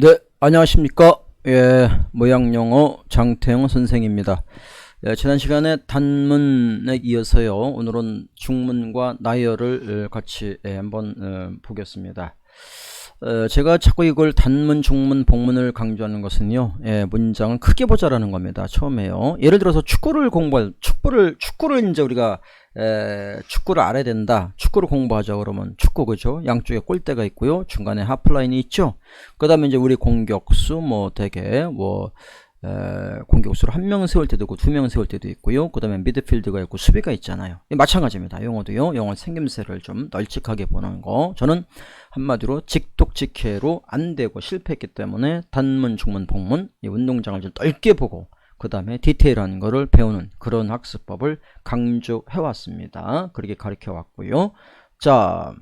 네, 안녕하십니까. 예, 모양영어 장태영 선생입니다. 예, 지난 시간에 단문에 이어서요, 오늘은 중문과 나열을 어, 같이 예, 한번 어, 보겠습니다. 어, 제가 자꾸 이걸 단문, 중문, 복문을 강조하는 것은요, 예, 문장을 크게 보자라는 겁니다. 처음에요. 예를 들어서 축구를 공부할, 축구를, 축구를 이제 우리가 에, 축구를 알아야 된다. 축구를 공부하자 그러면 축구 그죠? 양쪽에 골대가 있고요. 중간에 하프라인이 있죠. 그 다음에 이제 우리 공격수 뭐 되게 뭐 에, 공격수를 한명 세울 때도 있고 두 명 세울 때도 있고요. 그 다음에 미드필드가 있고 수비가 있잖아요. 마찬가지입니다. 영어도요. 영어 생김새를 좀 널찍하게 보는 거. 저는 한마디로 직독직해로 안 되고 실패했기 때문에 단문, 중문, 복문 이 운동장을 좀 넓게 보고 그 다음에 디테일한 거를 배우는 그런 학습법을 강조해 왔습니다. 그렇게 가르쳐 왔고요. 자,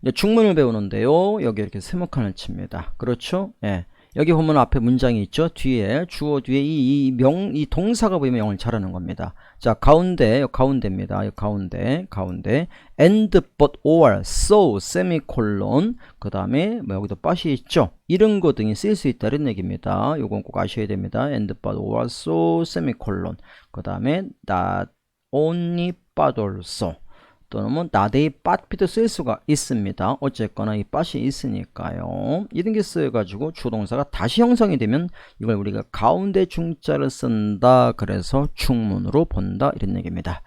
이제 중문을 배우는데요. 여기 이렇게 세모칸을 칩니다. 그렇죠? 예. 여기 보면 앞에 문장이 있죠. 뒤에 주어 뒤에 이명이 동사가 보이면 영어를 잘하는 겁니다. 자 가운데 가운데입니다. 가운데 가운데 and but or so semicolon 그 다음에 뭐 여기도 빠시 있죠. 이런 거 등이 쓰일 수 있다는 얘기입니다. 요건 꼭 아셔야 됩니다. and but or so semicolon 그 다음에 not only but also 또는 나데이 빠피도 쓸 수가 있습니다. 어쨌거나 이 빠시 있으니까요. 이런 게 쓰여가지고 주동사가 다시 형성이 되면 이걸 우리가 가운데 중자를 쓴다. 그래서 중문으로 본다. 이런 얘기입니다.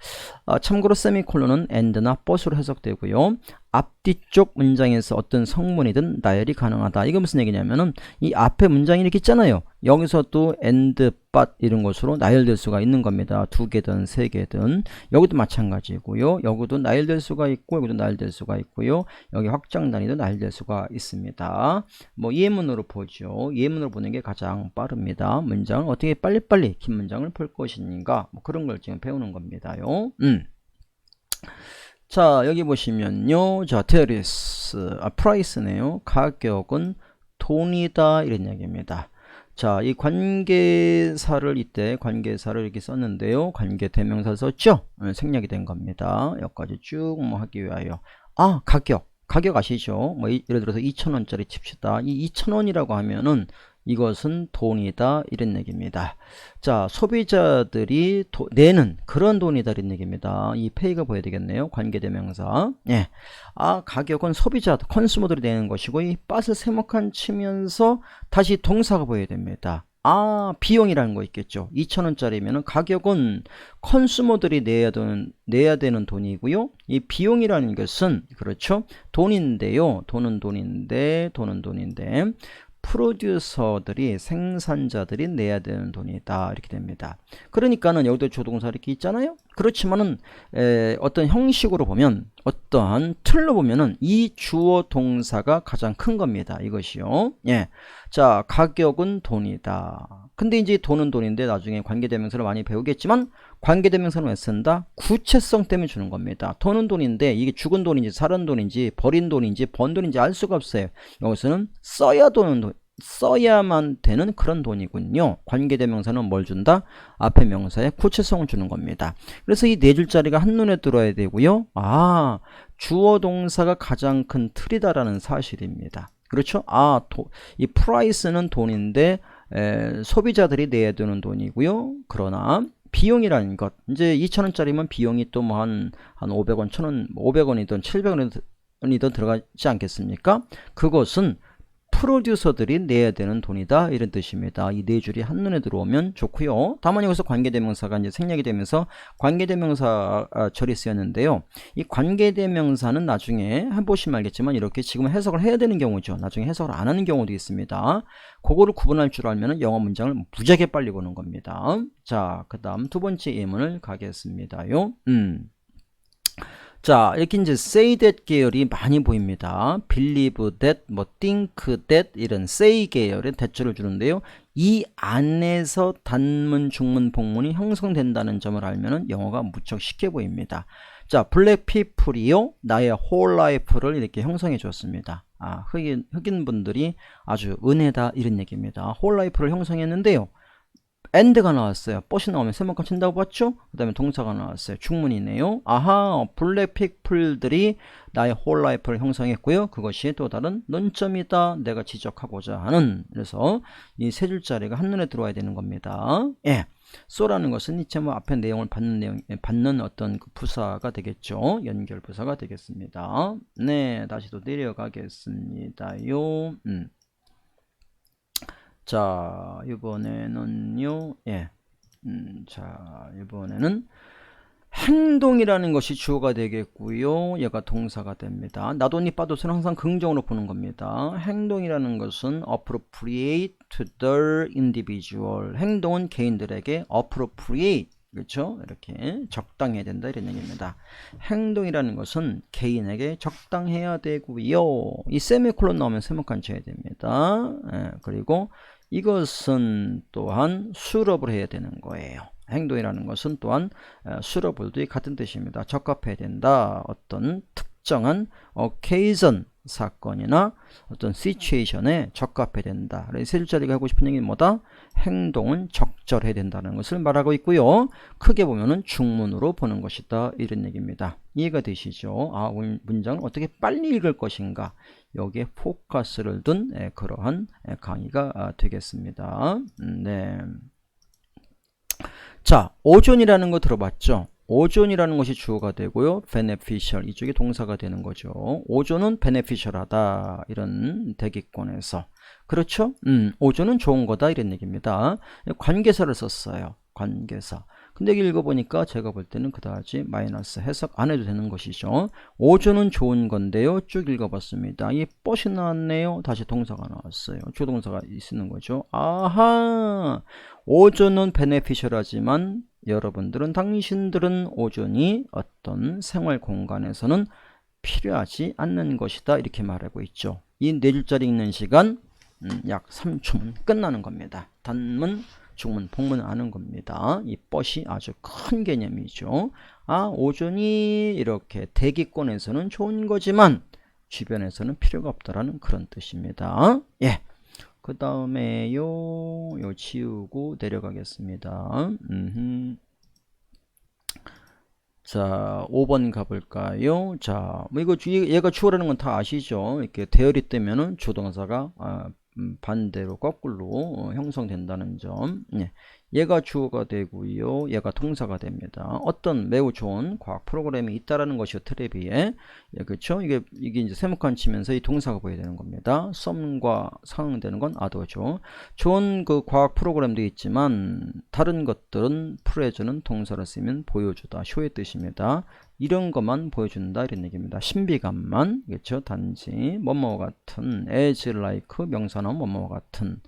아, 참고로 세미콜론은 and나 but으로 해석되고요. 앞뒤쪽 문장에서 어떤 성문이든 나열이 가능하다. 이거 무슨 얘기냐면은 이 앞에 문장이 이렇게 있잖아요. 여기서도 and, but 이런 것으로 나열될 수가 있는 겁니다. 두 개든 세 개든 여기도 마찬가지고요. 여기도 나열될 수가 있고 여기도 나열될 수가 있고요. 여기 확장 단위도 나열될 수가 있습니다. 뭐 예문으로 보죠. 예문으로 보는 게 가장 빠릅니다. 문장을 어떻게 빨리빨리 긴 문장을 볼 것인가 뭐 그런 걸 지금 배우는 겁니다요. 음. 자 여기 보시면요. 자 테리스 아 프라이스네요. 가격은 돈이다 이런 얘기입니다. 자 이 관계사를 이때 관계사를 이렇게 썼는데요. 관계 대명사 썼죠? 네, 생략이 된 겁니다. 여기까지 쭉 뭐 하기 위하여. 아 가격. 가격 아시죠? 뭐 예를 들어서 2천원짜리 칩시다. 이 2천원이라고 하면은 이것은 돈이다 이런 얘기입니다. 자 소비자들이 도, 내는 그런 돈이다 이런 얘기입니다. 이 페이가 보여야 되겠네요. 관계대명사. 예. 아 가격은 소비자 컨슈머들이 내는 것이고 이 밭을 세목한 치면서 다시 동사가 보여야 됩니다. 아 비용이라는 거 있겠죠 2천원짜리면 가격은 컨슈머들이 내야 되는, 내야 되는 돈이고요 이 비용이라는 것은 그렇죠 돈인데요 돈은 돈인데 돈은 돈인데 프로듀서들이 생산자들이 내야 되는 돈이다 이렇게 됩니다. 그러니까는 여기도 조동사 이렇게 있잖아요. 그렇지만은 에, 어떤 형식으로 보면 어떠한 틀로 보면은 이 주어 동사가 가장 큰 겁니다. 이것이요. 예. 자, 가격은 돈이다. 근데 이제 돈은 돈인데 나중에 관계대명사를 많이 배우겠지만 관계대명사는 왜 쓴다? 구체성 때문에 주는 겁니다. 돈은 돈인데 이게 죽은 돈인지 살은 돈인지 버린 돈인지 번 돈인지 알 수가 없어요. 여기서는 써야 돈은 돈, 써야만 되는 그런 돈이군요. 관계대명사는 뭘 준다? 앞에 명사에 구체성을 주는 겁니다. 그래서 이 네 줄짜리가 한눈에 들어야 되고요. 아, 주어 동사가 가장 큰 틀이다라는 사실입니다. 그렇죠? 아, 도, 이 프라이스는 돈인데 에, 소비자들이 내야 되는 돈이고요. 그러나 비용이라는 것 이제 2천원짜리면 비용이 또 뭐 한 한 500원, 1000원, 500원이든 700원이든 들어가지 않겠습니까? 그것은 프로듀서들이 내야 되는 돈이다 이런 뜻입니다. 이 네 줄이 한눈에 들어오면 좋고요. 다만 여기서 관계대명사가 이제 생략이 되면서 관계대명사 아, 절이 쓰였는데요. 이 관계대명사는 나중에 한 보시면 알겠지만 이렇게 지금 해석을 해야 되는 경우죠. 나중에 해석을 안 하는 경우도 있습니다. 그거를 구분할 줄 알면 영어 문장을 무지하게 빨리 보는 겁니다. 자, 그 다음 두 번째 예문을 가겠습니다요. 음. 자, 이렇게 이제 say that 계열이 많이 보입니다. believe that, 뭐 think that 이런 say 계열의 대처를 주는데요. 이 안에서 단문, 중문, 복문이 형성된다는 점을 알면 영어가 무척 쉽게 보입니다. 자, 블랙 피플이요. 나의 whole life를 이렇게 형성해 줬습니다. 아, 흑인, 흑인 분들이 아주 은혜다 이런 얘기입니다. whole life를 형성했는데요. And가 나왔어요. 뻗이 나오면 세모칸 친다고 봤죠? 그 다음에 동사가 나왔어요. 중문이네요. 아하, 블랙 픽 풀들이 나의 홀라이프를 형성했고요. 그것이 또 다른 논점이다. 내가 지적하고자 하는. 그래서 이 세 줄짜리가 한눈에 들어와야 되는 겁니다. 예. 쏘라는 것은 이체 뭐 앞에 내용을 받는 내용, 예, 받는 어떤 그 부사가 되겠죠. 연결 부사가 되겠습니다. 네, 다시 또 내려가겠습니다요. 음. 자, 이번에는요, 예. 음, 자, 이번에는 행동이라는 것이 주어가 되겠고요. 얘가 동사가 됩니다. 나도니 빠도스는 항상 긍정으로 보는 겁니다. 행동이라는 것은 appropriate to the individual. 행동은 개인들에게 appropriate 그렇죠? 이렇게 적당해야 된다 이런 얘기입니다. 행동이라는 것은 개인에게 적당해야 되고요. 이 세미콜론 나오면 세모칸 쳐야 됩니다. 예, 그리고 이것은 또한 수업을 해야 되는 거예요. 행동이라는 것은 또한 수러블도 같은 뜻입니다. 적합해야 된다. 어떤 특정한 occasion 사건이나 어떤 situation에 적합해야 된다. 그래서 세 줄짜리가 하고 싶은 얘기는 뭐다? 행동은 적절해야 된다는 것을 말하고 있고요. 크게 보면은 중문으로 보는 것이다. 이런 얘기입니다. 이해가 되시죠? 아, 문장을 어떻게 빨리 읽을 것인가? 여기에 포커스를 둔 그러한 강의가 아, 되겠습니다. 음, 네. 자, 오존이라는 거 들어봤죠? 오존이라는 것이 주어가 되고요. beneficial 이쪽이 동사가 되는 거죠. 오존은 beneficial하다 이런 대기권에서 그렇죠? 음, 오존은 좋은 거다 이런 얘기입니다. 관계사를 썼어요. 관계사. 근데 읽어보니까 제가 볼 때는 그다지 마이너스 해석 안 해도 되는 것이죠. 오조는 좋은 건데요. 쭉 읽어봤습니다. 이 뻗이 나왔네요. 다시 동사가 나왔어요. 조동사가 있는 거죠. 아하! 오조는 베네피셜하지만 여러분들은 당신들은 오존이 어떤 생활 공간에서는 필요하지 않는 것이다. 이렇게 말하고 있죠. 이 네 줄짜리 읽는 시간 음, 약 3초면 끝나는 겁니다. 단문 중문, 복문을 아는 겁니다. 이 뻗이 아주 큰 개념이죠. 아, 오존이 이렇게 대기권에서는 좋은 거지만 주변에서는 필요가 없다라는 그런 뜻입니다. 예. 그 다음에 요, 요 지우고 내려가겠습니다. 음흠. 자, 5번 가볼까요? 자, 뭐 이거 얘 가 주어라는 건 다 아시죠? 이렇게 대열이 뜨면은 조동사가 아, 음, 반대로 거꾸로 어, 형성된다는 점 예. 얘가 주어가 되고요. 얘가 동사가 됩니다. 어떤 매우 좋은 과학 프로그램이 있다라는 것이요 트레비에 예, 그렇죠? 이게 이게 이제 세목한 치면서 이 동사가 보여야 되는 겁니다. 썸과 상응되는 건 아더죠. 좋은 그 과학 프로그램도 있지만 다른 것들은 프레즈는 동사를 쓰면 보여주다 쇼의 뜻입니다. 이런 것만 보여준다 이런 얘기입니다. 신비감만 그렇죠. 단지 뭐뭐 같은 as like 명사나 뭐뭐 같은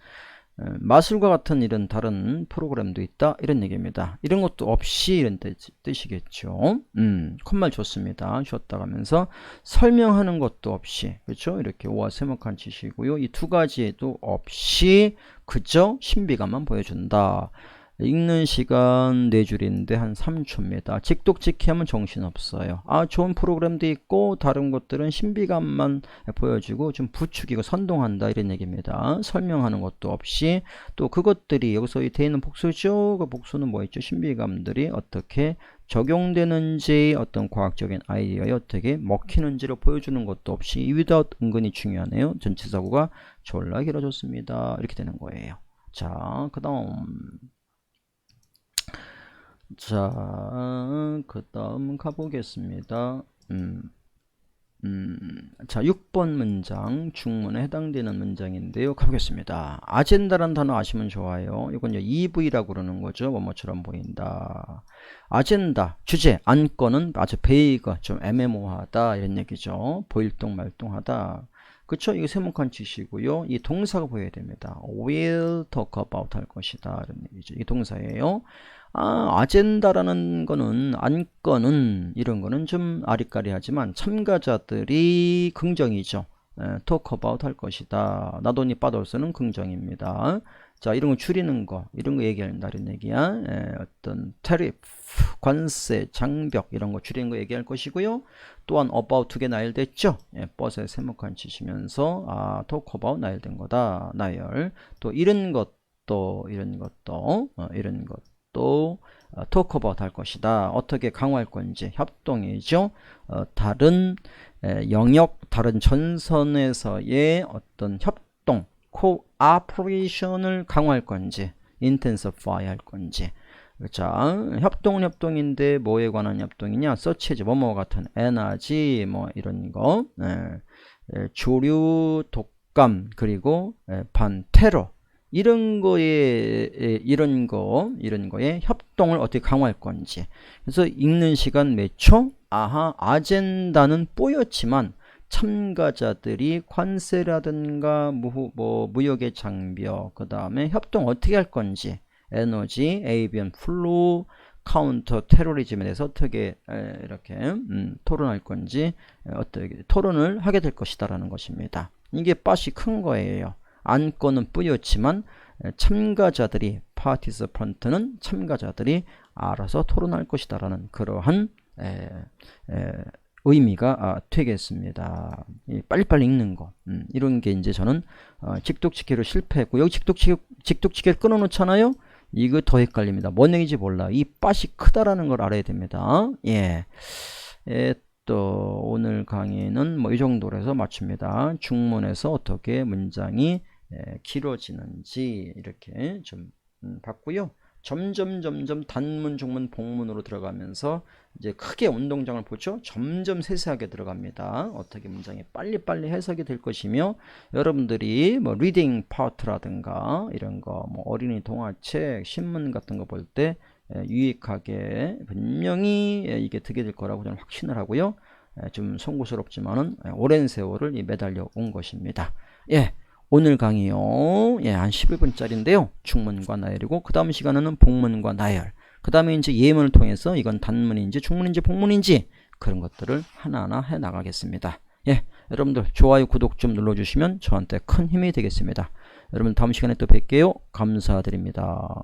마술과 같은 이런 다른 프로그램도 있다 이런 얘기입니다. 이런 것도 없이 이런 뜻 이겠죠. 음, 콧말 좋습니다. 쉬었다 가면서 설명하는 것도 없이 그렇죠. 이렇게 오와 세목한 치시고요. 이 두 가지에도 없이 그저 신비감만 보여준다. 읽는 시간 4줄인데 한 3초입니다. 직독직히 하면 정신없어요. 아 좋은 프로그램도 있고 다른 것들은 신비감만 보여주고 좀 부추기고 선동한다 이런 얘기입니다. 설명하는 것도 없이 또 그것들이 여기서 돼 있는 복수죠. 그 복수는 뭐 있죠? 신비감들이 어떻게 적용되는지 어떤 과학적인 아이디어에 어떻게 먹히는지를 보여주는 것도 없이 이위다 은근히 중요하네요. 전체 사고가 졸라 길어졌습니다. 이렇게 되는 거예요. 자, 그 다음 자, 그 다음 가보겠습니다. 음, 음, 자, 6번 문장, 중문에 해당되는 문장인데요. 가보겠습니다. 아젠다라는 단어 아시면 좋아요. 이건 EV라고 그러는 거죠. 뭐뭐처럼 보인다. 아젠다, 주제, 안건은 아주 베이거, 좀 애매모호하다. 이런 얘기죠. 보일동 말동하다. 그쵸? 이거 세목한 치시고요. 이 동사가 보여야 됩니다. will talk about 할 것이다. 이런 얘기죠. 이 동사예요. 아, 아젠다라는 거는 안건은 이런 거는 좀 아리까리하지만 참가자들이 긍정이죠. 에, talk about 할 것이다. 나도니 빠돌스는 긍정입니다. 자, 이런 거 줄이는 거, 이런 거 얘기한다는 얘기야. 에, 어떤 테리프, 관세, 장벽 이런 거 줄이는 거 얘기할 것이고요. 또한 about 두 개 나열됐죠. 예, 버스에 세목한 치시면서 아, talk about 나열된 거다. 나열. 또 이런 것 것도 이런 것도 어, 이런 것 도 어, 토크버트 할 것이다. 어떻게 강화할 건지 협동이죠. 어, 다른 에, 영역, 다른 전선에서의 어떤 협동, 코아퍼레이션을 강화할 건지, intensify 할 건지. 자, 협동은 협동인데 뭐에 관한 협동이냐? 서치즈 뭐뭐 같은 에너지 뭐 이런 거, 에, 에, 조류 독감 그리고 에, 반 테러 이런 거에 에, 이런 거 이런 거에 협동을 어떻게 강화할 건지. 그래서 읽는 시간 몇 초? 아하, 아젠다는 뿌옇지만 참가자들이 관세라든가 무, 뭐 무역의 장벽, 그 다음에 협동 어떻게 할 건지, 에너지, 에이비언 플루, 카운터 테러리즘에 대해서 어떻게 에, 이렇게 음, 토론할 건지 에, 어떻게 토론을 하게 될 것이다라는 것입니다. 이게 밭이 큰 거예요. 안건은 뿌옇지만 에, 참가자들이 파티스펀트는 참가자들이 알아서 토론할 것이다라는 그러한 에, 에, 의미가 아, 되겠습니다. 이 빨리빨리 읽는 거 음, 이런 게 이제 저는 어, 직독치기로 실패했고 여기 직독치기 직독치기를 끊어놓잖아요. 이거 더 헷갈립니다. 뭔 얘기인지 몰라. 이 밭이 크다라는 걸 알아야 됩니다. 예. 에, 또 오늘 강의는 뭐 이 정도로 해서 마칩니다. 중문에서 어떻게 문장이 에, 길어지는지 이렇게 좀 음, 봤고요. 점점 점점 단문, 중문, 복문으로 들어가면서 이제 크게 운동장을 보죠. 점점 세세하게 들어갑니다. 어떻게 문장이 빨리빨리 해석이 될 것이며 여러분들이 뭐 리딩 파트라든가 이런 거 뭐 어린이 동화책, 신문 같은 거 볼 때 유익하게 분명히 예, 이게 되게 될 거라고 저는 확신을 하고요. 예, 좀 송구스럽지만은 예, 오랜 세월을 이 매달려 온 것입니다. 예. 오늘 강의요. 예, 한 11분짜리인데요. 중문과 나열이고 그 다음 시간에는 복문과 나열. 그 다음에 이제 예문을 통해서 이건 단문인지 중문인지 복문인지 그런 것들을 하나하나 해 나가겠습니다. 예, 여러분들 좋아요, 구독 좀 눌러주시면 저한테 큰 힘이 되겠습니다. 여러분 다음 시간에 또 뵐게요. 감사드립니다.